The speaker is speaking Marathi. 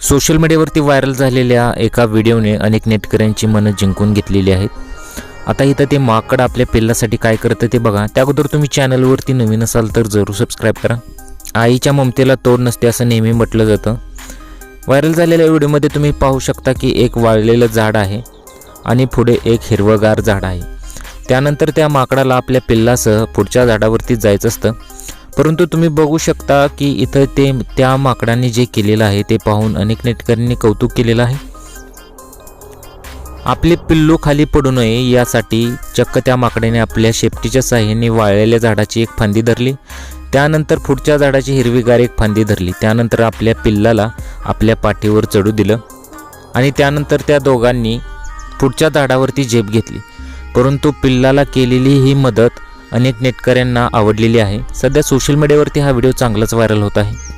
सोशल मीडियावरती व्हायरल झालेल्या एका व्हिडिओने अनेक नेटकऱ्यांची मनं जिंकून घेतलेली आहेत. आता इथं ते माकड आपल्या पिल्लासाठी काय करतं ते बघा. त्या अगोदर तुम्ही चॅनलवरती नवीन असाल तर जरूर सबस्क्राईब करा. आईच्या ममतेला तोड नसते असं नेहमी म्हटलं जातं. व्हायरल झालेल्या व्हिडिओमध्ये तुम्ही पाहू शकता की एक वाळलेलं झाड आहे आणि पुढे एक हिरवगार झाड आहे. त्यानंतर त्या माकडाला आपल्या पिल्लासह पुढच्या झाडावरती जायचं असतं. परंतु तुम्ही बघू शकता की इथं ते त्या माकडाने जे केलेलं आहे ते पाहून अनेक नेटकऱ्यांनी कौतुक केलेलं आहे. आपले पिल्लू खाली पडू नये यासाठी चक्क त्या माकडाने आपल्या शेपटीच्या साह्याने वाळलेल्या झाडाची एक फांदी धरली. त्यानंतर पुढच्या झाडाची हिरवीगार एक फांदी धरली. त्यानंतर आपल्या पिल्लाला आपल्या पाठीवर चढू दिलं आणि त्यानंतर त्या दोघांनी पुढच्या झाडावरती झेप घेतली. परंतु पिल्लाला केलेली ही मदत अनेक नेटकऱ्यांना आवडलेली आहे. सध्या सोशल मीडियावरती हा व्हिडिओ चांगलाच व्हायरल होत आहे.